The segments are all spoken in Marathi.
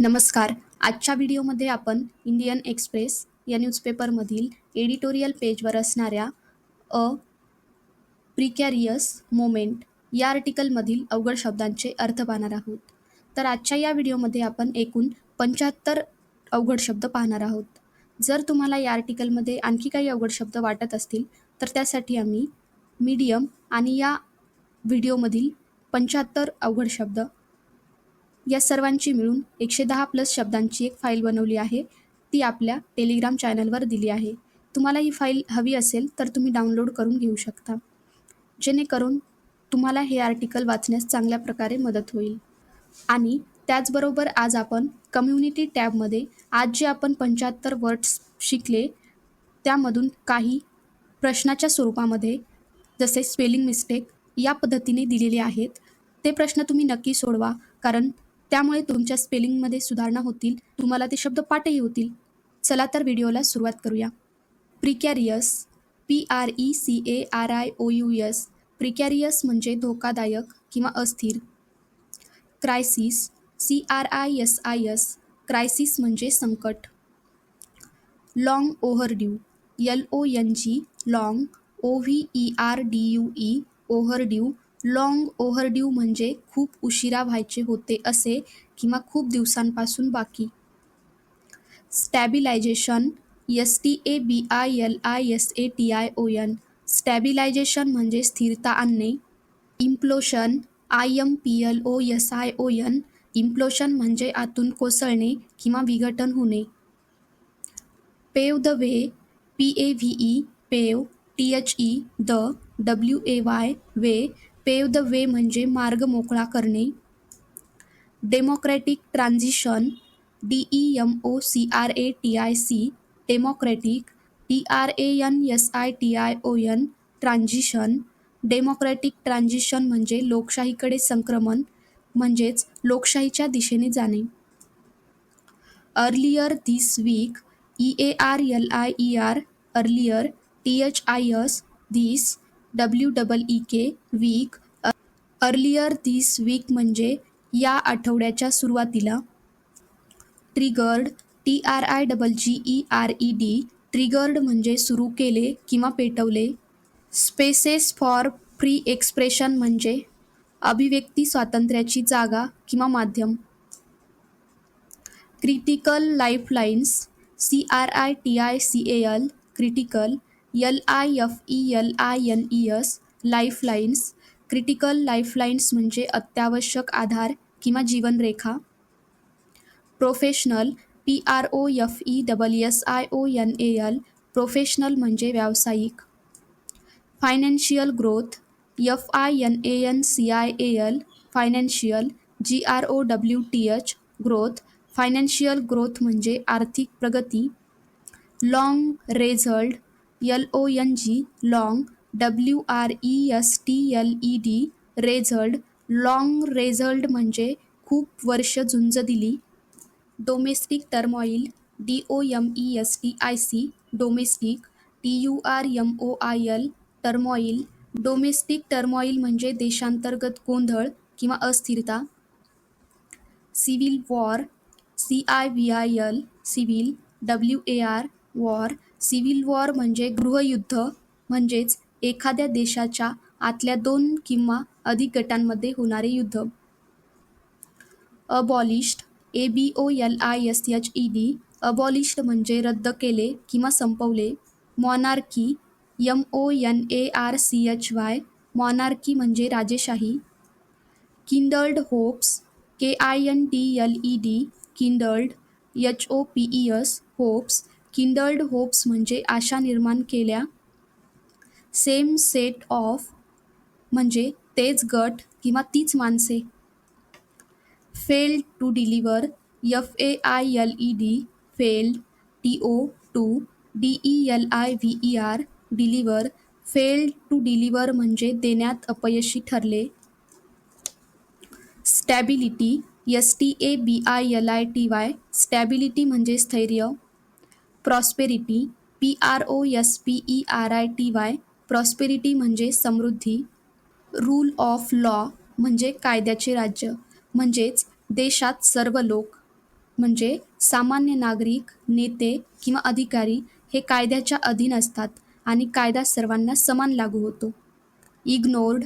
नमस्कार. आजच्या व्हिडिओमध्ये आपण इंडियन एक्सप्रेस या न्यूजपेपरमधील एडिटोरियल पेजवर असणाऱ्या अ प्रिकॅरियस मोमेंट या आर्टिकलमधील अवघड शब्दांचे अर्थ पाहणार आहोत. तर आजच्या या व्हिडिओमध्ये आपण एकूण पंच्याहत्तर अवघड शब्द पाहणार आहोत. जर तुम्हाला या आर्टिकलमध्ये आणखी काही अवघड शब्द वाटत असतील तर त्यासाठी आम्ही मीडियम आणि या व्हिडिओमधील पंच्याहत्तर अवघड शब्द या सर्वांची मिळून एकशे दहा प्लस शब्दांची एक फाईल बनवली आहे. ती आपल्या टेलिग्राम चॅनलवर दिली आहे. तुम्हाला ही फाईल हवी असेल तर तुम्ही डाउनलोड करून घेऊ शकता. जेणेकरून तुम्हाला हे आर्टिकल वाचण्यास चांगल्या प्रकारे मदत होईल. आणि त्याचबरोबर आज आपण कम्युनिटी टॅबमध्ये आज जे आपण पंच्याहत्तर वर्ड्स शिकले त्यामधून काही प्रश्नाच्या स्वरूपामध्ये जसे स्पेलिंग मिस्टेक या पद्धतीने दिलेले आहेत ते प्रश्न तुम्ही नक्की सोडवा. कारण त्यामुळे तुमच्या स्पेलिंगमध्ये सुधारणा होतील तुम्हाला ते शब्द पाठही होतील. चला तर व्हिडिओला सुरुवात करूया. Precarious P R E C A R I O U S precarious म्हणजे धोकादायक किंवा अस्थिर. Crisis C R I S I S crisis म्हणजे संकट. Long overdue L O N G long O V E R D U E overdue long overdue म्हणजे खूप उशिरा व्हायचे होते असे किंवा खूप दिवसांपासून बाकी. Stabilisation S T A B I L I S A T I O N stabilisation म्हणजे स्थिरता आणणे. Implosion I M P L O S I O N implosion म्हणजे आतून कोसळणे किंवा विघटन होणे. Pave the way P A V E pave T H E the W A Y way pave the way म्हणजे मार्ग मोकळा करणे. Democratic transition D E M O C R A T I C democratic T R A N S I T I O N transition. Democratic transition म्हणजे लोकशाहीकडे संक्रमण म्हणजेच लोकशाहीच्या दिशेने जाणे. Earlier this week E A R L I E R earlier T H I S this W double E K week earlier this week म्हणजे या आठवड्याच्या सुरुवातीला. Triggered T R I double G E R E D triggered म्हणजे सुरू केले किंवा पेटवले. स्पेसेस फॉर फ्री एक्सप्रेशन म्हणजे अभिव्यक्ती स्वातंत्र्याची जागा किंवा माध्यम. Critical lifelines C R I T I C A L critical L I F E L I N E S lifelines critical lifelines म्हणजे अत्यावश्यक आधार किंवा जीवनरेखा. Professional P R O F E double S I O N A L professional म्हणजे व्यावसायिक. Financial growth F I N A N C I A L financial G R O W T H growth financial growth म्हणजे आर्थिक प्रगती. Long wrestled L O N G long W R E S T L E D wrestled long wrestled म्हणजे खूप वर्ष झुंज दिली. Domestic turmoil D O M E S T I C domestic T U R M O I L turmoil domestic turmoil म्हणजे देशांतर्गत गोंधळ किंवा अस्थिरता. Civil war C I V I L civil W A R war civil war म्हणजे गृहयुद्ध म्हणजेच एखाद्या देशाच्या आतल्या दोन किंवा अधिक गटांमध्ये होणारे युद्ध. Abolished A B O L I S H E D abolished म्हणजे रद्द केले किंवा संपवले. Monarchy M O N A R C H Y monarchy म्हणजे राजेशाही. Kindled hopes K I N D L E D kindled H O P E S hopes kindled hopes म्हणजे आशा निर्माण केल्या. सेम सेट ऑफ म्हणजे तेच गट किंवा तीच माणसे. Failed to deliver F A I L E D failed T O to D E L I V E R deliver failed to deliver म्हणजे देण्यात अपयशी ठरले. Stability S T A B I L I T Y stability म्हणजे स्थैर्य. Prosperity P R O S P E R I T Y prosperity म्हणजे समृद्धी. रूल ऑफ लॉ म्हणजे कायद्याचे राज्य म्हणजेच देशात सर्व लोक. म्हणजे सामान्य नागरिक नेते किंवा अधिकारी हे कायद्याच्या अधीन असतात आणि कायदा सर्वांना समान लागू होतो. Ignored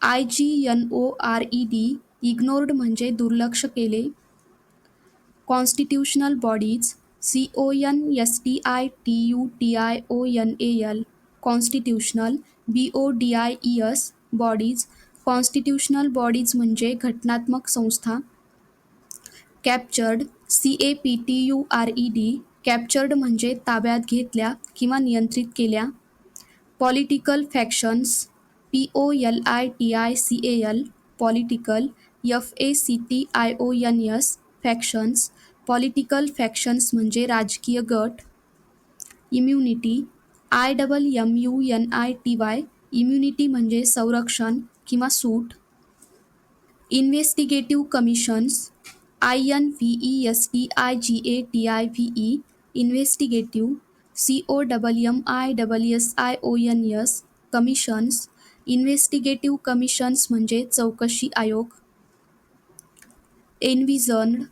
I G N O R E D ignored म्हणजे दुर्लक्ष केले. Constitutional bodies C O N S T I T U T I O N A L constitutional B O D I E S bodies constitutional bodies म्हणजे घटनात्मक संस्था. Captured C A P T U R E D captured म्हणजे ताब्यात घेतल्या किंवा नियंत्रित केल्या. Political factions P O L I T I C L political F A C T I O N S factions political factions म्हणजे राजकीय गट immunity I double M U N I T Y immunity म्हणजे संरक्षण किंवा सूट investigative commissions I N V E S T I G A T I V E investigative C O double M I double S I O N S commissions investigative commissions म्हणजे चौकशी आयोग envisioned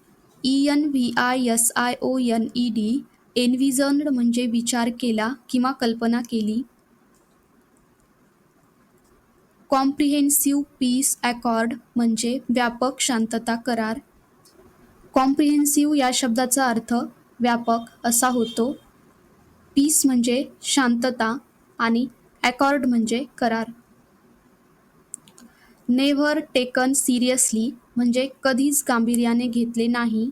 E N V I S I O N E D envisioned म्हणजे विचार केला किंवा कल्पना केली. कॉम्प्रिहेन्सिव्ह पीस अकॉर्ड म्हणजे व्यापक शांतता करार. कॉम्प्रिहेन्सिव्ह या शब्दाचा अर्थ व्यापक असा होतो. पीस म्हणजे शांतता आणि अकॉर्ड म्हणजे करार. नेव्हर टेकन सिरियसली म्हणजे कधीच गांभीर्याने घेतले नाही.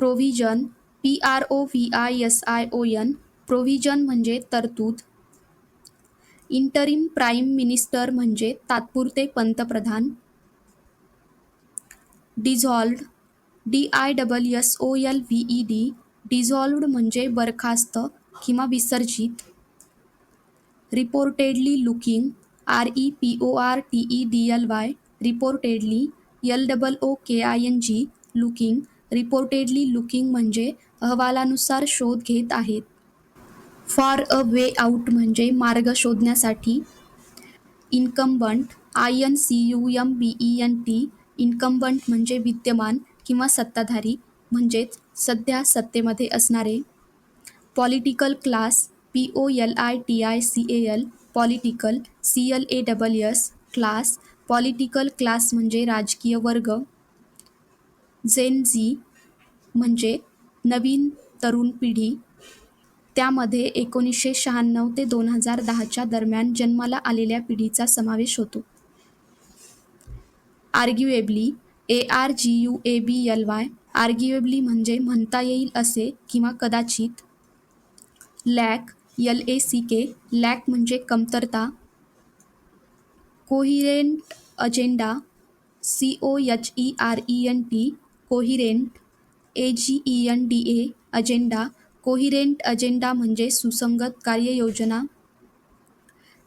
Provision P R O V I S I O N provision म्हणजे तरतूद. इंटरिम प्राईम मिनिस्टर म्हणजे तात्पुरते पंतप्रधान. Dissolved D I double S O L V E D dissolved म्हणजे बरखास्त किंवा विसर्जित. Reportedly looking R E P O R T E D L Y reportedly L double O K I N G looking reportedly looking म्हणजे अहवालानुसार शोध घेत आहेत. फॉर अ वे आउट म्हणजे मार्ग शोधण्यासाठी. Incumbent I N C U M B E N T incumbent म्हणजे विद्यमान किंवा सत्ताधारी म्हणजेच सध्या सत्तेमध्ये असणारे. Political class P O L I T I C A L political C L A double S class political class म्हणजे राजकीय वर्ग. जेन झी म्हणजे नवीन तरुण पिढी. त्यामध्ये एकोणीसशे शहाण्णव ते दोन हजार दहाच्या दरम्यान जन्माला आलेल्या पिढीचा समावेश होतो. Arguably A R G U A B L Y arguably म्हणजे म्हणता येईल असे किंवा कदाचित. Lack L A C K lack म्हणजे कमतरता coherent agenda C O H E R E N T coherent A G E N D A agenda coherent agenda म्हणजे सुसंगत कार्ययोजना.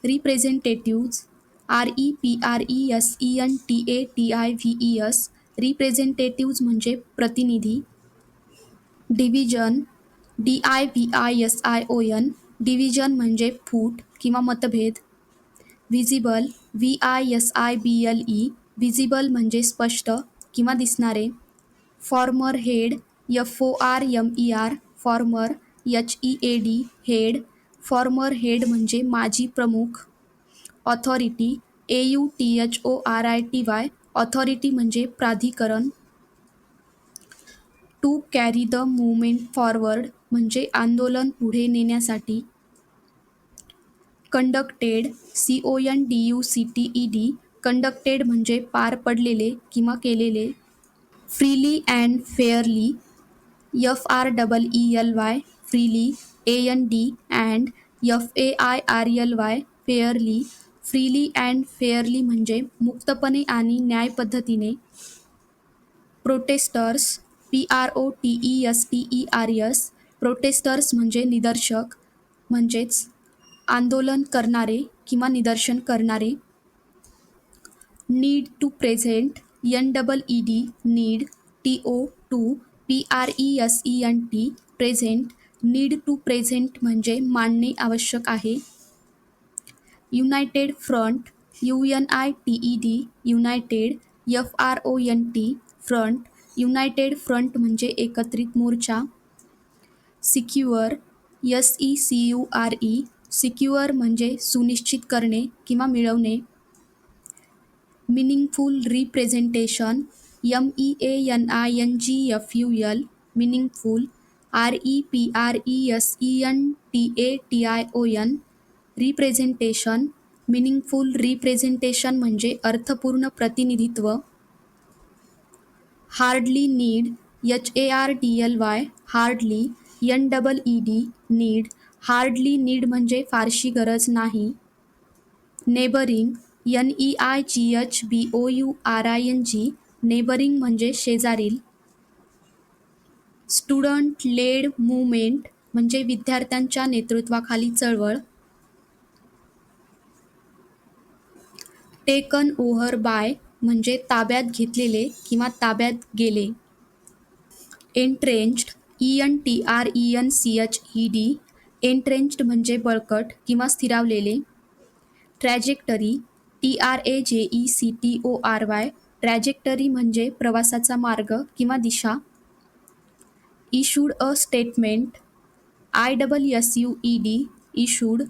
Representatives R E P R E S E N T A T I V E S representatives म्हणजे प्रतिनिधी. Division D I V I S I O N division म्हणजे फूट किंवा मतभेद. Visible V I S I B L E visible म्हणजे स्पष्ट किंवा दिसणारे. Former head F O R M E R former H E A D head former head म्हणजे माजी प्रमुख. Authority A U T H O R I T Y authority म्हणजे प्राधिकरण. To carry the movement forward म्हणजे आंदोलन पुढे नेण्यासाठी. Conducted C O N D U C T E D conducted म्हणजे पार पडलेले किंवा केलेले freely and fairly F R double E L Y freely A N D and F A I R L Y fairly freely and fairly म्हणजे मुक्तपणे आणि न्याय पद्धतीने protesters P R O T E S T E R S protesters म्हणजे निदर्शक म्हणजेच आंदोलन करणारे किंवा निदर्शन करणारे need to present N double E D need T O to P R E S E N T present need to present म्हणजे मांडणे आवश्यक आहे. United front U N I T E D united F R O N T front united front म्हणजे एकत्रित मोर्चा. Secure S E C U R E secure म्हणजे सुनिश्चित करणे किंवा मिळवणे. Meaningful representation M E A N I N G F U L meaningful R E P R E S E N T A T I O N representation meaningful representation म्हणजे अर्थपूर्ण प्रतिनिधित्व. Hardly need H A R D L Y hardly N double E D need hardly need म्हणजे फारशी गरज नाही. Neighbouring N E I G H B O U R I N G neighbouring म्हणजे शेजारील. स्टुडंट लेड मुवमेंट म्हणजे विद्यार्थ्यांच्या नेतृत्वाखाली चळवळ. टेकन ओव्हर बाय म्हणजे ताब्यात घेतलेले किंवा ताब्यात गेले. Entrenched E N T R E N C H E D entrenched म्हणजे बळकट किंवा स्थिरावलेले. Trajectory T R A J E C T O R Y trajectory म्हणजे प्रवासाचा मार्ग किंवा दिशा. Issued a statement I double S U E D issued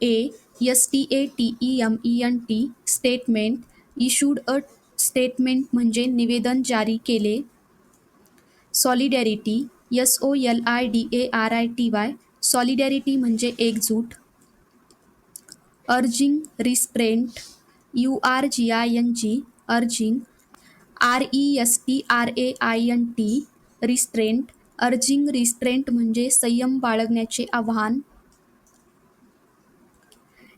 A S T A T E M E N T statement issued a statement म्हणजे निवेदन जारी केले. Solidarity S O L I D A R I T Y solidarity म्हणजे एकजूट. Urging restraint U R G I N G urging R E S T R A I N T restraint urging restraint म्हणजे संयम बाळगण्याचे आव्हान.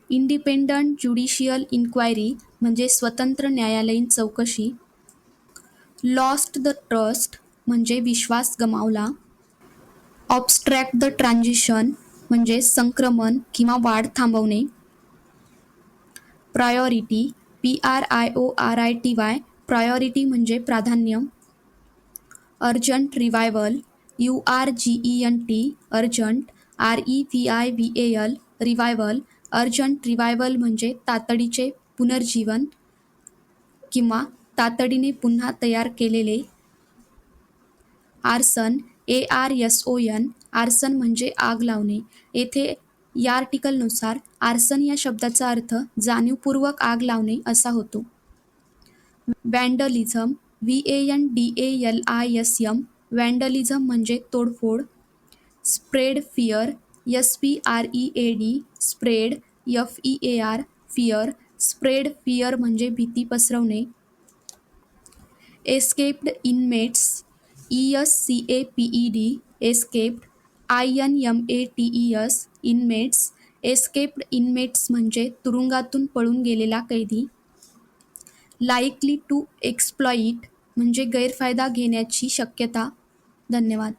इंडिपेंडंट ज्युडिशियल इन्क्वायरी म्हणजे स्वतंत्र न्यायालयीन चौकशी. लॉस्ट द ट्रस्ट म्हणजे विश्वास गमावला. ऑबस्ट्रॅक्ट द ट्रान्झिशन म्हणजे संक्रमण किंवा वाढ थांबवणे. Priority P R I O R I T Y priority म्हणजे प्राधान्य. Urgent revival U R G E N T urgent R E V I V A L revival urgent revival म्हणजे तातडीचे पुनर्जीवन किंवा तातडीने पुन्हा तयार केलेले. Arson A R S O N arson म्हणजे आग लावणे. येथे या आर्टिकलनुसार आर्सन या शब्दाचा अर्थ जाणीवपूर्वक आग लावणे असा होतो. Vandalism V A N D A L I S M vandalism म्हणजे तोडफोड. Spread fear S P R E A D spread F E A R fear spread fear म्हणजे भीती पसरवणे. Escaped inmates E S C A P E D escaped I N M A T E S inmates escaped inmates म्हणजे तुरुंगातून पळून गेलेला कैदी. लाईकली टू एक्सप्लॉईट म्हणजे गैरफायदा घेण्याची शक्यता. धन्यवाद.